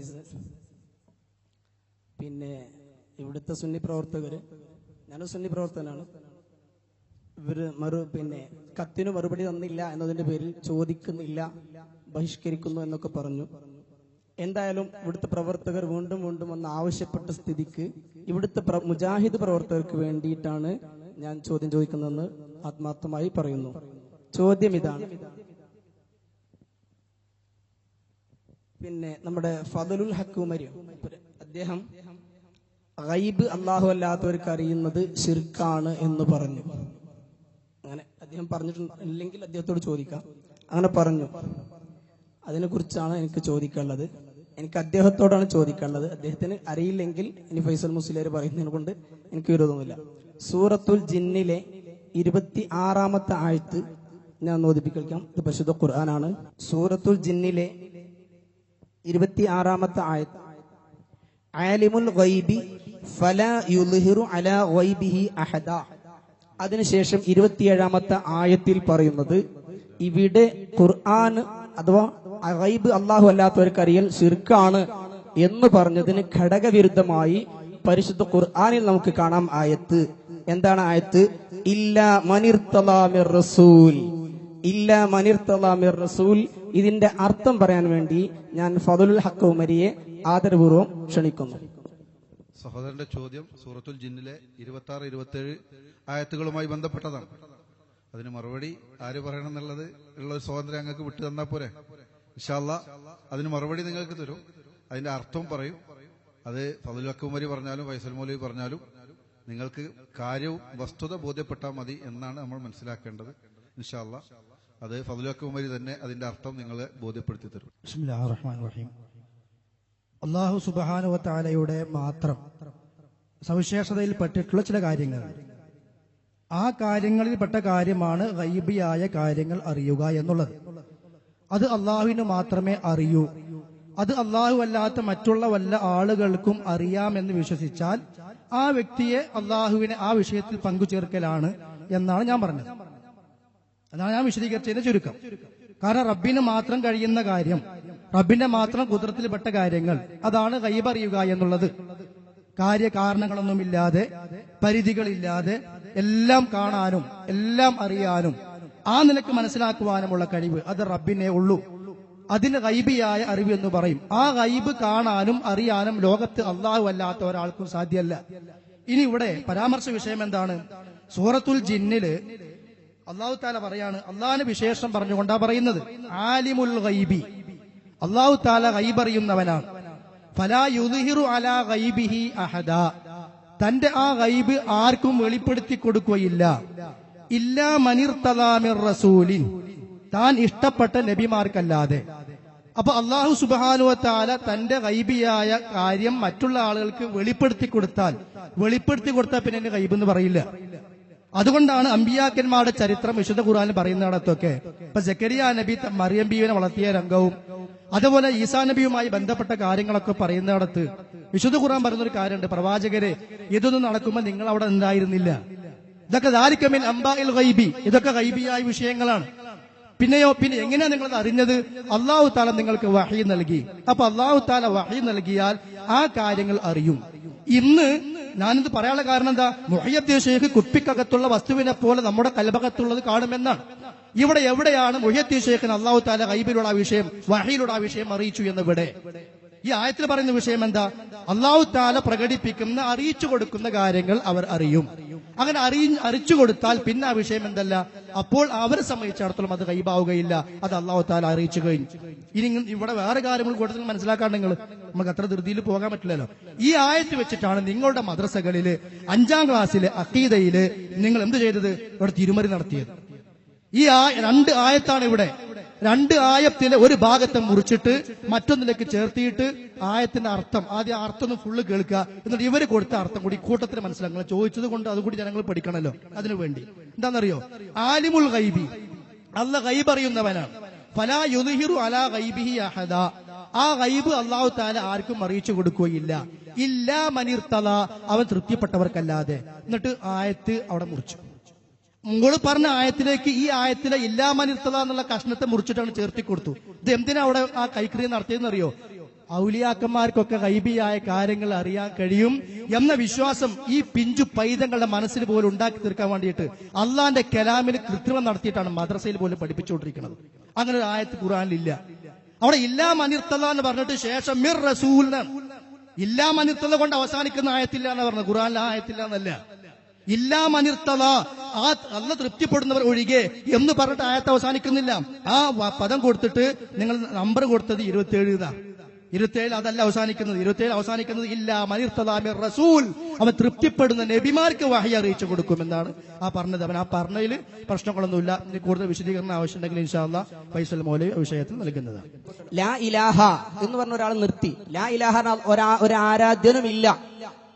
അസീസ് പിന്നെ ഇവിടുത്തെ സുന്നി പ്രവർത്തകര് ഞാൻ സുന്നി പ്രവർത്തകനാണ്. ഇവർ മറു പിന്നെ കത്തിന് മറുപടി തന്നില്ല എന്നതിന്റെ പേരിൽ ചോദിക്കുന്നില്ല ബഹിഷ്കരിക്കുന്നു എന്നൊക്കെ പറഞ്ഞു. എന്തായാലും ഇവിടുത്തെ പ്രവർത്തകർ വീണ്ടും വീണ്ടും വന്ന് ആവശ്യപ്പെട്ട സ്ഥിതിക്ക് ഇവിടുത്തെ മുജാഹിദ് പ്രവർത്തകർക്ക് വേണ്ടിയിട്ടാണ് ഞാൻ ചോദ്യം ചോദിക്കുന്നതെന്ന് ആത്മാർത്ഥമായി പറയുന്നു. ചോദ്യം ഇതാണ്. പിന്നെ നമ്മുടെ ഫതലുൽ ഹക്കുമരി. അദ്ദേഹം ഗൈബ് അള്ളാഹു അല്ലാത്തവർക്ക് അറിയുന്നത് ശിർക്കാണ് എന്ന് പറഞ്ഞു. അങ്ങനെ അദ്ദേഹം പറഞ്ഞിട്ടുണ്ട്. ഇല്ലെങ്കിൽ അദ്ദേഹത്തോട് ചോദിക്കാം. അങ്ങനെ പറഞ്ഞു. അതിനെക്കുറിച്ചാണ് എനിക്ക് ചോദിക്കാനുള്ളത്. എനിക്ക് അദ്ദേഹത്തോടാണ് ചോദിക്കാനുള്ളത്. അദ്ദേഹത്തിന് അറിയില്ലെങ്കിൽ ഇനി ഫൈസൽ മുസ്ലിയാർ പറയുന്നതിനെ കൊണ്ട് എനിക്ക് വിരോധമൊന്നുമില്ല. സൂറത്തുൽ ജിന്നിലെ ഇരുപത്തി ആറാമത്തെ ആയത്ത് ഞാൻ നോദിപ്പിക്കാം ഇത് പരിശുദ്ധ ഖുർആനാണ്. സൂറത്തുൽ ജിന്നിലെ ഇരുപത്തി ആറാമത്തെ ആയത്ത് ആലിമുൽ ഗൈബി ഫല യുൽഹിറു അലാ ഗൈബിഹി അഹദ. അതിനുശേഷം ഇരുപത്തിയേഴാമത്തെ ആയത്തിൽ പറയുന്നത് ഇവിടെ ഖുർആൻ അഥവാ ഗൈബ് അള്ളാഹു അല്ലാത്തവർക്ക് അറിയൽ ശിർക്കാണ് എന്ന് പറഞ്ഞതിന് ഘടകവിരുദ്ധമായി പരിശുദ്ധ ഖുർആാനിൽ നമുക്ക് കാണാം ആയത്ത്. എന്താണ് ആയത്ത്? ഇല്ല മനിർത്തലാമിർ റസൂൽ. ഇല്ല മനിർത്തലാമിർ റസൂൽ ഇതിന്റെ അർത്ഥം പറയാൻ വേണ്ടി ഞാൻ ഫതുൽ ഹക്ക് ഉമരിയെ ആദരപൂർവം ക്ഷണിക്കുന്നു. സഹോദരന്റെ ചോദ്യം സൂറത്തുൽ ജിന്നിലെ ഇരുപത്തി ആറ് ഇരുപത്തി ഏഴ് ആയത്തുകളുമായി ബന്ധപ്പെട്ടതാണ്. അതിന് മറുപടി ആര് പറയണം എന്നുള്ളത് ഉള്ള ഒരു സ്വാതന്ത്ര്യം അങ്ങക്ക് വിട്ടു തന്നാൽ പോരെ? ഇഷാല്ല അതിന് മറുപടി നിങ്ങൾക്ക് തരും. അതിന്റെ അർത്ഥവും പറയും. അത് ഫതുൽ അക്കുമരി പറഞ്ഞാലും ഫൈസൽ മൗലവി പറഞ്ഞാലും നിങ്ങൾക്ക് കാര്യവും വസ്തുത ബോധ്യപ്പെട്ടാൽ മതി എന്നാണ് നമ്മൾ മനസ്സിലാക്കേണ്ടത്. ഇൻഷാല്ല അത് ഫതുൽ തന്നെ അതിന്റെ അർത്ഥം നിങ്ങളെ ബോധ്യപ്പെടുത്തി തരും റഹീം അള്ളാഹു സുബാനുവത്താലയുടെ മാത്രം സവിശേഷതയിൽ പെട്ടിട്ടുള്ള ചില കാര്യങ്ങൾ. ആ കാര്യങ്ങളിൽപ്പെട്ട കാര്യമാണ് ഗൈബിയായ കാര്യങ്ങൾ അറിയുക എന്നുള്ളത്. അത് അള്ളാഹുവിന് മാത്രമേ അറിയൂ. അത് അള്ളാഹു അല്ലാത്ത മറ്റുള്ള വല്ല ആളുകൾക്കും അറിയാമെന്ന് വിശ്വസിച്ചാൽ ആ വ്യക്തിയെ അള്ളാഹുവിനെ ആ വിഷയത്തിൽ പങ്കുചേർക്കലാണ് എന്നാണ് ഞാൻ പറഞ്ഞത്. അതാണ് ഞാൻ വിശദീകരിച്ചതിന്റെ ചുരുക്കം. കാരണം റബ്ബിന് മാത്രം കഴിയുന്ന കാര്യം റബ്ബിന്റെ മാത്രം കുതിരത്തിൽപ്പെട്ട കാര്യങ്ങൾ അതാണ് കൈപറിയുക എന്നുള്ളത്. കാര്യകാരണങ്ങളൊന്നുമില്ലാതെ പരിധികളില്ലാതെ എല്ലാം കാണാനും എല്ലാം അറിയാനും ആ നിലയ്ക്ക് മനസ്സിലാക്കുവാനുമുള്ള കഴിവ് അത് റബ്ബിനെ ഉള്ളൂ. അതിന് ഗൈബിയായ അറിവ് എന്ന് പറയും. ആ ഗൈബ് കാണാനും അറിയാനും ലോകത്ത് അള്ളാഹു അല്ലാത്ത ഒരാൾക്കും സാധ്യമല്ല ഇനി ഇവിടെ പരാമർശ വിഷയം എന്താണ്? സൂറത്തുൽ ജിന്നിൽ അള്ളാഹു താല പറയാണ് അള്ളാഹിന് വിശേഷം പറഞ്ഞുകൊണ്ടാ പറയുന്നത്. ആലിമുൽ ഗൈബി. അള്ളാഹു താല ഗൈബറിയുന്നവനാണ്. ഫലാ യുദ്ഹിറു അലാ ഗൈബിഹി അഹദ. തന്റെ ആ ഗൈബ് ആർക്കും വെളിപ്പെടുത്തി കൊടുക്കുകയില്ല. ഇല്ലാ മനിർ തലാമിർ റസൂലിൻ. താൻ ഇഷ്ടപ്പെട്ട നബിമാർക്കല്ലാതെ. അപ്പൊ അള്ളാഹു സുബാനുവ താല തന്റെ ഗൈബിയായ കാര്യം മറ്റുള്ള ആളുകൾക്ക് വെളിപ്പെടുത്തി കൊടുത്താൽ വെളിപ്പെടുത്തി കൊടുത്താൽ പിന്നെ എന്റെ ഗൈബ് എന്ന് പറയില്ല. അതുകൊണ്ടാണ് അമ്പിയാക്കന്മാരുടെ ചരിത്രം വിശുദ്ധ ഖുർആാനിൽ പറയുന്നിടത്തൊക്കെ ഇപ്പൊ ജക്കരിയ നബി മറിയം ബീവിനെ വളർത്തിയ രംഗവും അതുപോലെ ഈസാ നബിയുമായി ബന്ധപ്പെട്ട കാര്യങ്ങളൊക്കെ പറയുന്നിടത്ത് വിശുദ്ധ ഖുർആൻ പറയുന്ന ഒരു കാര്യമുണ്ട്. പ്രവാചകരെ ഇതൊന്നും നടക്കുമ്പോൾ നിങ്ങൾ അവിടെ ഉണ്ടായിരുന്നില്ല. ഇതൊക്കെ ദാരിക്കമിൻ അംബായിൽ ഗൈബി. ഇതൊക്കെ ഗൈബിയായ വിഷയങ്ങളാണ്. പിന്നെയോ പിന്നെ എങ്ങനെയാ നിങ്ങൾ അറിഞ്ഞത്? അള്ളാഹു താല നിങ്ങൾക്ക് വഹി നൽകി. അപ്പൊ അള്ളാഹു താല വഹി നൽകിയാൽ ആ കാര്യങ്ങൾ അറിയും. ഇന്ന് ഞാനിത് പറയാനുള്ള കാരണം എന്താ? മുഹയ്യദ്ദീൻ ഷെയ്ഖ് കുപ്പിക്കകത്തുള്ള വസ്തുവിനെ പോലെ നമ്മുടെ കൽബകത്തുള്ളത് കാണുമെന്നാണ്. ഇവിടെ എവിടെയാണ് മുഹയ്യദ്ദീൻ ഷെയ്ഖിന് അള്ളാഹു താല കൈബിലുള്ള ആ വിഷയം വഹിയിലുള്ള ആ വിഷയം അറിയിച്ചു എന്നിവിടെ? ഈ ആയത്തിൽ പറയുന്ന വിഷയം എന്താ? അള്ളാഹു താല പ്രകടിപ്പിക്കുന്ന അറിയിച്ചു കൊടുക്കുന്ന കാര്യങ്ങൾ അവർ അറിയും. അങ്ങനെ അറിയി അറിച്ചു കൊടുത്താൽ പിന്നെ ആ വിഷയം എന്തല്ല? അപ്പോൾ അവരെ സംബന്ധിച്ചിടത്തോളം അത് കൈബാവുകയില്ല അത് അള്ളാഹു താല അറിയിച്ചു കഴിഞ്ഞു. ഇനി ഇവിടെ വേറെ കാര്യങ്ങൾ കൂടുതൽ മനസ്സിലാക്കാൻ നിങ്ങൾ നമുക്ക് അത്ര ധൃതിയിൽ പോകാൻ പറ്റില്ലല്ലോ. ഈ ആയത്ത് വെച്ചിട്ടാണ് നിങ്ങളുടെ മദ്രസകളിൽ അഞ്ചാം ക്ലാസ്സിലെ അക്കീതയിൽ നിങ്ങൾ എന്ത് ചെയ്തത്? ഇവിടെ തിരുമറി നടത്തിയത്. ഈ രണ്ട് ആയത്താണ് ഇവിടെ. രണ്ട് ആയത്തിലെ ഒരു ഭാഗത്തെ മുറിച്ചിട്ട് മറ്റൊന്നിലേക്ക് ചേർത്തിയിട്ട് ആയത്തിന്റെ അർത്ഥം ആദ്യം അർത്ഥം ഒന്ന് ഫുള്ള് കേൾക്കുക. എന്നിട്ട് ഇവർ കൊടുത്ത അർത്ഥം കൂടി കൂട്ടത്തിന് മനസ്സിലാക്കുക ചോദിച്ചത് കൊണ്ട് അതുകൂടി ജനങ്ങൾ പഠിക്കണമല്ലോ അതിനു വേണ്ടി. എന്താണെന്നറിയോ? ആലിമുൽ ഗൈബി. അല്ല ഗൈബ് അറിയുന്നവനാണ്. ഫലാ അലാ ഗൈബിഹി അഹദ. ആ ഗൈബ് അള്ളാഹു താല ആർക്കും അറിയിച്ചു കൊടുക്കുകയില്ല. ഇല്ലാ മനിർത്തല. അവൻ തൃപ്തിപ്പെട്ടവർക്കല്ലാതെ. എന്നിട്ട് ആയത്ത് അവിടെ മുറിച്ചു. മുകൾ പറഞ്ഞ ആയത്തിലേക്ക് ഈ ആയത്തിലെ ഇല്ലാ മനീർത്തല എന്നുള്ള കഷ്ണത്തെ മുറിച്ചിട്ടാണ് ചേർത്തി കൊടുത്തു. ഇത് എന്തിനാ അവിടെ ആ കൈക്രിയ നടത്തിയെന്ന് അറിയോ ഔലിയാക്കന്മാർക്കൊക്കെ ഗൈബിയായ കാര്യങ്ങൾ അറിയാൻ കഴിയും എന്ന വിശ്വാസം ഈ പിഞ്ചു പൈതങ്ങളുടെ മനസ്സിൽ പോലും ഉണ്ടാക്കി തീർക്കാൻ വേണ്ടിയിട്ട് അള്ളാന്റെ കലാമിന് കൃത്രിമം നടത്തിയിട്ടാണ് മദ്രസയിൽ പോലും പഠിപ്പിച്ചുകൊണ്ടിരിക്കുന്നത്. അങ്ങനെ ഒരു ആയത്ത് ഖുറാനിലില്ല അവിടെ ഇല്ലാ മനിർത്തല എന്ന് പറഞ്ഞിട്ട് ശേഷം മിർ റസൂൽ ഇല്ലാ മനിർത്തല കൊണ്ട് അവസാനിക്കുന്ന ആയത്തില്ല എന്ന് പറഞ്ഞു ഖുറാനിലെ ആയത്തില്ല എന്നല്ല. ഇല്ലാ മനിർത്തല ആ അല്ല തൃപ്തിപ്പെടുന്നവർ ഒഴികെ എന്ന് പറഞ്ഞിട്ട് ആയത്ത് അവസാനിക്കുന്നില്ല. ആ പദം കൊടുത്തിട്ട് നിങ്ങൾ നമ്പർ കൊടുത്തത് ഇരുപത്തി ഏഴ് ഇതാ. ഇരുപത്തിയേഴ് അതല്ല അവസാനിക്കുന്നത്. ഇരുത്തേഴ് അവസാനിക്കുന്നത് ഇല്ല മനിർത്തലാമിർ റസൂൽ. അവൻ തൃപ്തിപ്പെടുന്ന നബിമാർക്ക് വഹി അറിയിച്ചു കൊടുക്കുമെന്നാണ് ആ പറഞ്ഞത്. അവൻ ആ പറഞ്ഞതിൽ പ്രശ്നങ്ങളൊന്നുമില്ല. ഇനി കൂടുതൽ വിശദീകരണം ആവശ്യമുണ്ടെങ്കിൽ ഇൻഷാല്ല ഫൈസൽ മൗലവി വിഷയത്തിൽ നൽകുന്നത് ലാ ഇലാഹ എന്ന് പറഞ്ഞ ഒരാൾ നിർത്തി. ലാ ഇലാഹ ഒരു ആരാധ്യനും ഇല്ല.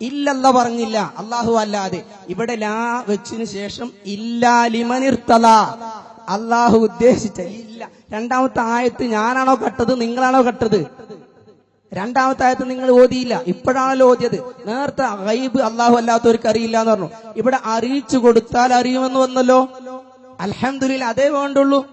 ഇല്ലല്ല പറഞ്ഞില്ല. അള്ളാഹു അല്ലാതെ. ഇവിടെ ലാ വെച്ചതിന് ശേഷം ഇല്ലാ ലിമനിർത്തല അള്ളാഹു ഉദ്ദേശിച്ച ഇല്ല. രണ്ടാമത്തെ ആയത്ത് ഞാനാണോ കട്ടത്? നിങ്ങളാണോ കട്ടത്? രണ്ടാമത്തെ ആയത്ത് നിങ്ങൾ ഓതിയില്ല. ഇപ്പോഴാണല്ലോ ഓതിയത് നേരത്തെ ഗൈബ് അള്ളാഹു അല്ലാത്തവർക്ക് അറിയില്ല എന്ന് പറഞ്ഞു. ഇവിടെ അറിയിച്ചു കൊടുത്താൽ അറിയുമെന്ന് വന്നല്ലോ. അലഹമില്ല അതേ വേണ്ടുള്ളൂ.